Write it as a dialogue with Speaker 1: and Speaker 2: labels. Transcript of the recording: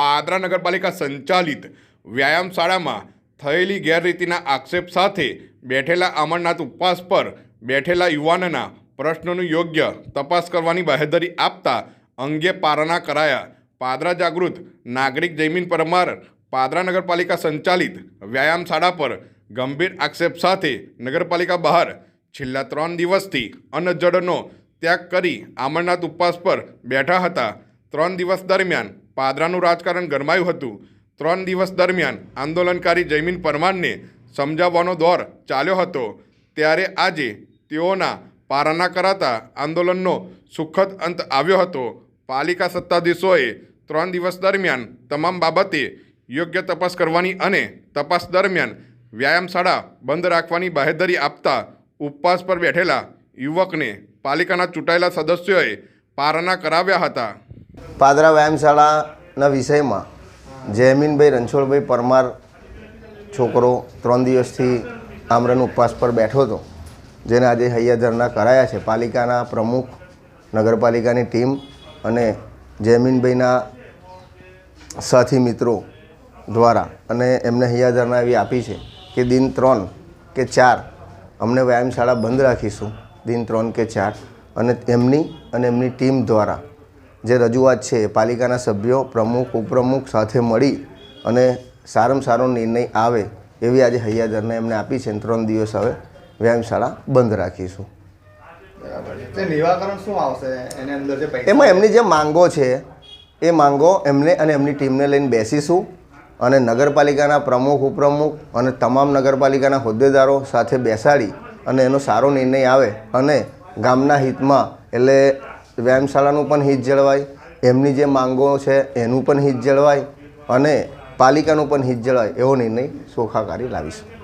Speaker 1: પાદરા નગરપાલિકા સંચાલિત વ્યાયામશાળામાં થયેલી ગેરરીતિના આક્ષેપ સાથે બેઠેલા અમરનાથ ઉપવાસ પર બેઠેલા યુવાનના પ્રશ્નોનું યોગ્ય તપાસ કરવાની બાહેધરી આપતા અંગે પારણા કરાયા. પાદરા જાગૃત નાગરિક જયમીન પરમાર પાદરા નગરપાલિકા સંચાલિત વ્યાયામશાળા પર ગંભીર આક્ષેપ સાથે નગરપાલિકા બહાર છેલ્લા ત્રણ દિવસથી અન્નજળનો ત્યાગ કરી અમરનાથ ઉપવાસ પર બેઠા હતા. ત્રણ દિવસ દરમિયાન પાદરાનું રાજકારણ ગરમાયું હતું. ત્રણ દિવસ દરમિયાન આંદોલનકારી જયમીન પરમારને સમજાવવાનો દોર ચાલ્યો હતો. ત્યારે આજે તેઓના પારણા કરાતા આંદોલનનો સુખદ અંત આવ્યો હતો. પાલિકા સત્તાધીશોએ ત્રણ દિવસ દરમિયાન તમામ બાબતે યોગ્ય તપાસ કરવાની અને તપાસ દરમિયાન વ્યાયામશાળા બંધ રાખવાની બાહેધરી આપતા ઉપવાસ પર બેઠેલા યુવકને પાલિકાના ચૂંટાયેલા સદસ્યોએ પારણા કરાવ્યા હતા.
Speaker 2: પાદરા વ્યાયામશાળાના વિષયમાં જયમીનભાઈ, રણછોડભાઈ પરમાર છોકરો ત્રણ દિવસથી આમરણ ઉપવાસ પર બેઠો હતો, જેને આજે હૈયા ધરના કરાયા છે. પાલિકાના પ્રમુખ, નગરપાલિકાની ટીમ અને જયમીનભાઈના સાથી મિત્રો દ્વારા અને એમને હૈયા ધરના એવી આપી છે કે દિન ત્રણ કે ચાર અમને વ્યાયામશાળા બંધ રાખીશું. દિન ત્રણ કે ચાર અને એમની અને એમની ટીમ દ્વારા જે રજૂઆત છે પાલિકાના સભ્યો પ્રમુખ ઉપપ્રમુખ સાથે મળી અને સારામાં સારો નિર્ણય આવે એવી આજે હૈયાદરને એમને આપી છે. ત્રણ દિવસ હવે વ્યાયામશાળા બંધ રાખીશું. એમાં એમની જે માંગો છે એ માંગો એમને અને એમની ટીમને લઈને બેસીશું અને નગરપાલિકાના પ્રમુખ ઉપપ્રમુખ અને તમામ નગરપાલિકાના હોદ્દેદારો સાથે બેસાડી અને એનો સારો નિર્ણય આવે અને ગામના હિતમાં એટલે વ્યાયામશાળાનું પણ હિત જળવાય, એમની જે માંગો છે એનું પણ હિત જળવાય અને પાલિકાનું પણ હિત જળવાય એવો નિર્ણય સોખાકારી લાવીશું